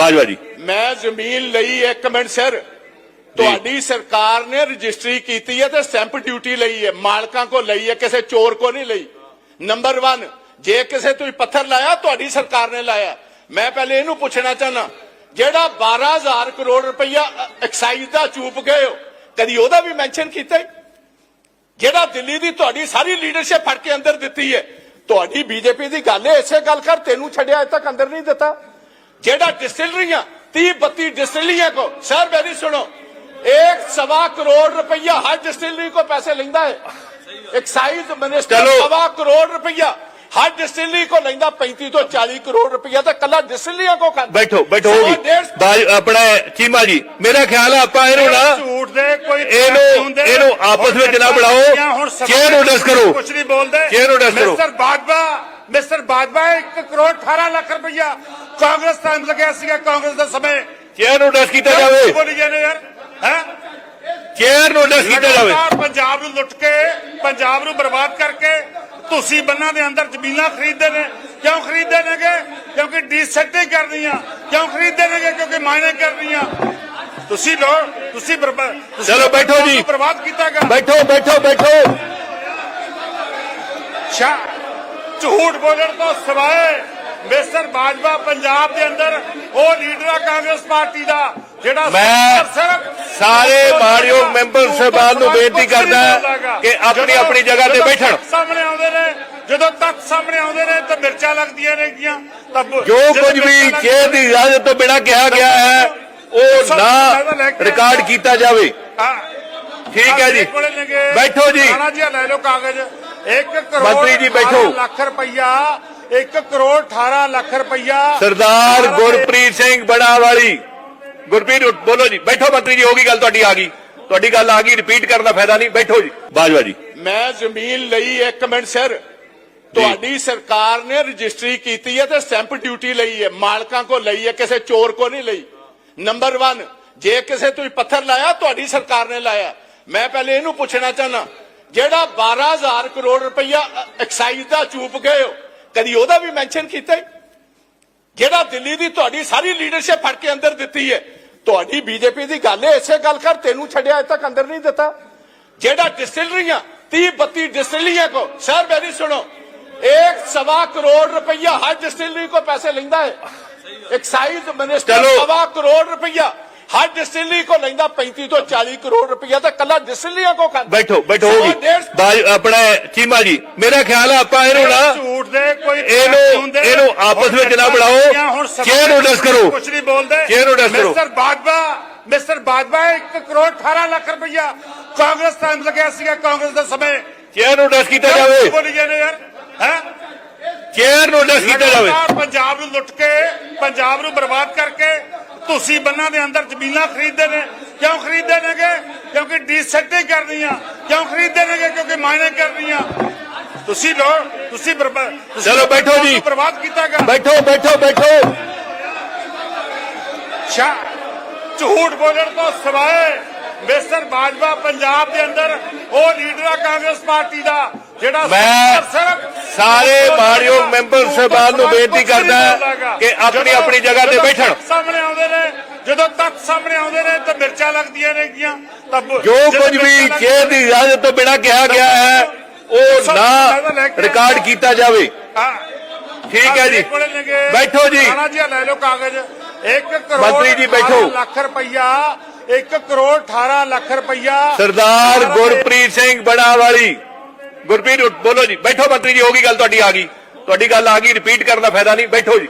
ਬਾਜਵਾ ਜੀ। ਮੈਂ ਜ਼ਮੀਨ ਲਈ ਇੱਕ ਮਿੰਟ ਸਰ। ਤੁਹਾਡੀ ਸਰਕਾਰ ਨੇ ਰਜਿਸਟਰੀ ਕੀਤੀ ਹੈ ਤੇ ਸਟੈਂਪ ਡਿਊਟੀ ਲਈ ਹੈ। ਮਾਲਕਾਂ ਕੋ ਲਈ ਹੈ ਕਿਸੇ ਚੋਰ ਕੋ ਨਹੀਂ ਲਈ। ਨੰਬਰ 1 ਜੇ ਕਿਸੇ ਤੁਸੀਂ ਪੱਥਰ ਲਾਇਆ ਤੁਹਾਡੀ ਸਰਕਾਰ ਨੇ ਲਾਇਆ। ਮੈਂ ਪਹਿਲੇ ਇਹਨੂੰ ਪੁੱਛਣਾ ਚਾਹਨਾ ਜਿਹੜਾ 12000 ਕਰੋੜ ਰੁਪਈਆ ਐਕਸਾਈਜ਼ ਦਾ ਚੂਪ ਗਏ ਹੋ ਕਦੀ ਉਹਦਾ ਵੀ ਮੈਂਸ਼ਨ ਕੀਤਾ? ਜਿਹੜਾ ਦਿੱਲੀ ਦੀ ਤੁਹਾਡੀ ਸਾਰੀ ਲੀਡਰਸ਼ਿਪ ਫੜ ਕੇ ਅੰਦਰ ਦਿੱਤੀ ਹੈ। ਤੁਹਾਡੀ ਬੀਜੇਪੀ ਦੀ ਗੱਲ ਹੈ ਇਸੇ ਗੱਲ ਕਰ ਤੈਨੂੰ ਛੱਡਿਆ ਅਜੇ ਤੱਕ ਅੰਦਰ ਨਹੀਂ ਦਿੱਤਾ। ਜਿਹੜਾ ਡਿਸਟਿਲਰੀਆਂ 30 32 डिस्टिलरियां को सर मेरी सुनो एक सवा करोड़ रुपया हर डिस्टिलरी को पैसे लेंदा है एक्साइज मिनिस्टर चलो। सवा करोड़ रुपया हर डिस्टिलरी को लेंदा 35 तो 40 करोड़ रुपया तो कला डिस्टिलरियां को कर ਬੈਠੋ ਬੈਠੋ सवा ਜੀ डेढ़ ਬਾਜ ਆਪਣਾ ਚੀਮਾ ਜੀ ਮੇਰਾ ਖਿਆਲ ਹੈ ਆਪਾਂ ਇਹਨੂੰ ਨਾ ਝੂਠ ਦੇ ਕੋਈ ਇਹਨੂੰ- ਹੁੰਦੇ ਇਹਨੂੰ ਆਪਸ ਵਿੱਚ ਨਾ ਬਣਾਓ। ਚੇਅਰ ਨੂੰ ਡਿਸ ਕਰੋ। ਕੁਝ ਨਹੀਂ ਬੋਲਦੇ ਚੇਅਰ ਨੂੰ ਡਿਸ ਕਰੋ। ਮਿਸਟਰ ਬਾਜਵਾ ਮਿਸਟਰ ਬਾਜਵਾ 1 ਕਰੋੜ 18 ਲੱਖ ਰੁਪਇਆ ਕਾਂਗਰਸ ਟਾਈਮ ਲੱਗਿਆ ਸੀਗਾ ਕਾਂਗਰਸ ਦੇ ਸਮੇਂ ਚੇਅਰ ਨੂੰ ਡਿਸ ਕੀਤਾ ਕਿਉਂ ਜਾਵੇ ਬੋਲੀ ਜਾਂਦੇ ਯਾਰ ਹੈ ਚੇਅਰ ਨੂੰ ਡਿਸ ਕੀਤਾ ਜਾਵੇ ਲਗਾਤਾਰ ਪੰਜਾਬ ਨੂੰ ਲੁੱਟ ਕੇ ਪੰਜਾਬ ਨੂੰ ਬਰਬਾਦ ਕਰਕੇ ਤੁਸੀਂ ਬੰਨਾਂ ਦੇ ਅੰਦਰ ਜ਼ਮੀਨਾਂ ਖਰੀਦਦੇ ਨੇ ਕਿਉਂ ਖਰੀਦਦੇ ਨੇਗੇ ਕਿਉਂਕਿ ਡੀਸੈਟਿੰਗ ਕਰਨੀਆਂ ਕਿਉਂ ਖਰੀਦਦੇ ਨੇਗੇ ਕਿਉਂਕਿ ਮਾਇਨੇ ਕਰਨੀਆਂ ਤੁਸੀਂ ਲੋ ਤੁਸੀਂ ਬਰਬਾਦ ਤੁਸੀਂ ਚਲੋ ਬੈਠੋ ਪੰਜਾਬ ਜੀ। ਨੂੰ ਬਰਬਾਦ ਕੀਤਾਗਾ ਬੈਠੋ ਬੈਠੋ ਬੈਠੋ ਸ਼ਾ ਝੂਠ ਬੋਲਣ ਤੋਂ ਸਿਵਾਏ ਮਿਸਟਰ ਬਾਜਵਾ ਪੰਜਾਬ ਦੇ ਅੰਦਰ ਉਹ ਲੀਡਰ ਆ ਕਾਂਗਰਸ ਪਾਰਟੀ ਦਾ ਜਿਹੜਾ ਮੈਂ ਸਾਰੇ ਮਾਣਯੋਗ ਮੈਂਬਰ ਸਾਹਿਬਾਨ ਨੂੰ ਬੇਨਤੀ ਕਰਦਾ ਕਿ ਆਪਣੀ ਆਪਣੀ ਜਗ੍ਹਾ ਤੇ ਜਦੋਂ ਬੈਠਣ। ਸਾਹਮਣੇ ਆਉਂਦੇ ਨੇ ਜਦੋਂ ਤੱਥ ਸਾਹਮਣੇ ਆਉਂਦੇ ਨੇ ਤਾਂ ਮਿਰਚਾਂ ਲੱਗਦੀਆਂ ਨੇਗੀਆਂ ਤਾਂ ਜੋ ਕੁਝ ਵੀ ਚੇਅਰ ਦੀ ਇਜਾਜ਼ਤ ਤੋਂ ਬਿਨਾਂ ਕਿਹਾ ਗਿਆ ਹੈ ਉਹ ਨਾ ਰਿਕਾਰਡ ਕੀਤਾ ਜਾਵੇ। ਠੀਕ ਹੈ ਜੀ। ਬੈਠੋ ਜੀ। ਲੈ ਲਓ ਕਾਗਜ਼। 1 ਕਰੋੜ ਮੰਤਰੀ ਜੀ ਬੈਠੋ। 18 ਲੱਖ ਰੁਪਈਆ 1 ਕਰੋੜ 18 ਲੱਖ ਰੁਪਈਆ। ਸਰਦਾਰ ਗੁਰਪ੍ਰੀਤ ਸਿੰਘ ਬਣਾਵਾਲੀ ਗੁਰਪ੍ਰੀਤ ਬੋਲੋ ਜੀ। ਬੈਠੋ ਮੰਤਰੀ ਜੀ ਹੋ ਗਈ ਗੱਲ ਤੁਹਾਡੀ ਆ ਗਈ। ਤੁਹਾਡੀ ਗੱਲ ਆ ਗਈ ਰਿਪੀਟ ਕਰਨ ਦਾ ਫਾਇਦਾ ਨਹੀਂ। ਬੈਠੋ ਜੀ। ਬਾਜਵਾ ਜੀ। ਮੈਂ ਜ਼ਮੀਨ ਲਈ ਇੱਕ ਮਿੰਟ ਸਰ। ਤੁਹਾਡੀ ਸਰਕਾਰ ਨੇ ਰਜਿਸਟਰੀ ਕੀਤੀ ਹੈ ਤੇ ਸਟੈਂਪ ਡਿਊਟੀ ਲਈ ਹੈ। ਮਾਲਕਾਂ ਕੋ ਲਈ ਹੈ ਕਿਸੇ ਚੋਰ ਕੋ ਨਹੀਂ ਲਈ। ਨੰਬਰ 1 ਜੇ ਕਿਸੇ ਤੁਸੀਂ ਪੱਥਰ ਲਾਇਆ ਤੁਹਾਡੀ ਸਰਕਾਰ ਨੇ ਲਾਇਆ। ਮੈਂ ਪਹਿਲੇ ਇਹਨੂੰ ਪੁੱਛਣਾ ਚਾਹਨਾ ਜਿਹੜਾ 12000 ਕਰੋੜ ਰੁਪਇਆ ਐਕਸਾਈਜ਼ ਦਾ ਚੂਪ ਗਏ ਹੋ ਕਦੀ ਉਹਦਾ ਵੀ ਮੈਂਸ਼ਨ ਕੀਤਾ ਹੈ ਜਿਹੜਾ ਦਿੱਲੀ ਦੀ ਤੁਹਾਡੀ ਸਾਰੀ ਲੀਡਰਸ਼ਿਪ ਫੜ ਕੇ ਅੰਦਰ ਦਿੱਤੀ ਹੈ ਤੁਹਾਡੀ ਬੀਜੇਪੀ ਦੀ ਗੱਲ ਹੈ ਇਸੇ ਗੱਲ ਕਰ ਤੈਨੂੰ ਛੱਡਿਆ ਅਜੇ ਤੱਕ ਅੰਦਰ ਨਹੀਂ ਦਿੱਤਾ ਜਿਹੜਾ डिस्टिलरियां 30 32 डिस्टिलरियां को सर मेरी सुनो एक सवा करोड़ रुपया हर डिस्टिलरी को पैसे लेंदा है एक्साइज मिनिस्टर चलो। सवा करोड़ रुपया ਹਰ ਡਿਸਟਿਲਰੀ ਕੋ ਲੈਂਦਾ 35 ਤੋਂ 40 ਕਰੋੜ ਰੁਪਇਆ ਤਾਂ ਕੱਲਾ ਡਿਸਟਿਲਰੀਆਂ ਕੋ ਖਾਂਦਾ। ਬੈਠੋ ਬੈਠੋ ਜੀ। ਆਪਣਾ ਚੀਮਾ ਜੀ ਮੇਰਾ ਖਿਆਲ ਆ ਆਪਾਂ ਇਹਨੂੰ ਨਾ ਝੂਠ ਦੇ ਕੋਈ ਇਹਨੂੰ ਇਹਨੂੰ ਆਪਸ ਵਿੱਚ ਨਾ ਬੜਾਓ ਚੇਅਰ ਆਰਡਰਸ ਕਰੋ? ਕੁਝ ਨਹੀਂ ਬੋਲਦੇ। ਚੇਅਰ ਆਰਡਰਸ ਕਰੋ? ਮਿਸਟਰ ਬਾਗਵਾ ਮਿਸਟਰ ਬਾਜਵਾ 1 ਕਰੋੜ 18 ਲੱਖ ਰੁਪਇਆ ਕਾਂਗਰਸ ਟਾਈਮ ਲੱਗਿਆ ਸੀਗਾ ਕਾਂਗਰਸ ਦਾ ਸਮੇਂ। ਚੇਅਰ ਨੋਟਿਸ ਕੀਤਾ ਜਾਵੇ? ਬੋਲੀ ਜਾਂਦੇ ਯਾਰ? ਹੈ? ਚੇਅਰ ਨੋਟਿਸ ਕੀਤਾ ਜਾਵੇ? ਪੰਜਾਬ ਨੂੰ ਲੁੱਟ ਕੇ ਪੰਜਾਬ ਨੂੰ ਬਰਬਾਦ ਕਰਕੇ ਤੁਸੀਂ ਬੰਨਾਂ ਦੇ ਅੰਦਰ ਜ਼ਮੀਨਾਂ ਖਰੀਦਦੇ ਨੇ ਕਿਉਂ ਖਰੀਦਦੇ ਨੇਗੇ? ਕਿਉਂਕਿ ਡੀਸੈਟਿੰਗ ਕਰਨੀਆਂ। ਕਿਉਂ ਖਰੀਦਦੇ ਨੇਗੇ? ਕਿਉਂਕਿ ਮਾਇਨੇ ਕਰਨੀਆਂ। ਤੁਸੀਂ ਲੋ ਤੁਸੀਂ ਚਲੋ ਬੈਠੋ ਜੀ। ਬਰਬਾਦ ਕੀਤਾਗਾ। ਬੈਠੋ ਬੈਠੋ ਬੈਠੋ। ਸ਼ਾ ਝੂਠ ਬੋਲਣ ਤੋਂ ਸਿਵਾਏ ਮਿਸਟਰ ਬਾਜਵਾ ਪੰਜਾਬ ਦੇ ਅੰਦਰ ਉਹ ਲੀਡਰ ਆ ਕਾਂਗਰਸ ਪਾਰਟੀ ਦਾ ਜਿਹੜਾ ਸਿਰਫ ਸਾਰੇ ਮਾਣਯੋਗ ਮੈਂਬਰ ਸਾਹਿਬਾਨ ਨੂੰ ਬੇਨਤੀ ਕਰਦਾ ਕਿ ਆਪਣੀ ਆਪਣੀ ਜਗ੍ਹਾ ਤੇ ਬੈਠਣ। ਸਾਹਮਣੇ ਆਉਂਦੇ ਨੇ ਜਦੋਂ ਤੱਥ ਸਾਹਮਣੇ ਆਉਂਦੇ ਨੇ ਤਾਂ ਮਿਰਚਾਂ ਲੱਗਦੀਆਂ ਨੇਗੀਆਂ ਤਾਂ ਬ- ਜੋ ਕੁਝ ਵੀ ਚੇਅਰ ਦੀ ਇਜਾਜ਼ਤ ਤੋਂ ਬਿਨਾਂ ਕਿਹਾ ਗਿਆ ਹੈ ਉਹ ਨਾ ਰਿਕਾਰਡ ਕੀਤਾ ਜਾਵੇ। ਠੀਕ ਹੈ ਜੀ। ਬੈਠੋ ਜੀ। ਜੀ ਲੈ ਲਓ ਕਾਗਜ਼। 1 ਕਰੋੜ ਮੰਤਰੀ ਜੀ ਬੈਠੋ। 18 ਲੱਖ ਰੁਪਈਆ 1 ਕਰੋੜ 18 ਲੱਖ ਰੁਪਈਆ। ਸਰਦਾਰ ਗੁਰਪ੍ਰੀਤ ਸਿੰਘ ਬਣਾਵਾਲੀ ਗੁਰਪ੍ਰੀਤ, ਬੋਲੋ ਜੀ, ਬੈਠੋ ਮੰਤਰੀ ਜੀ, ਹੋ ਗਈ ਗੱਲ, ਤੁਹਾਡੀ ਆ ਗਈ। ਤੁਹਾਡੀ ਗੱਲ ਆ ਗਈ ਰਿਪੀਟ ਕਰਨ ਦਾ ਫਾਇਦਾ ਨਹੀਂ, ਬੈਠੋ ਜੀ।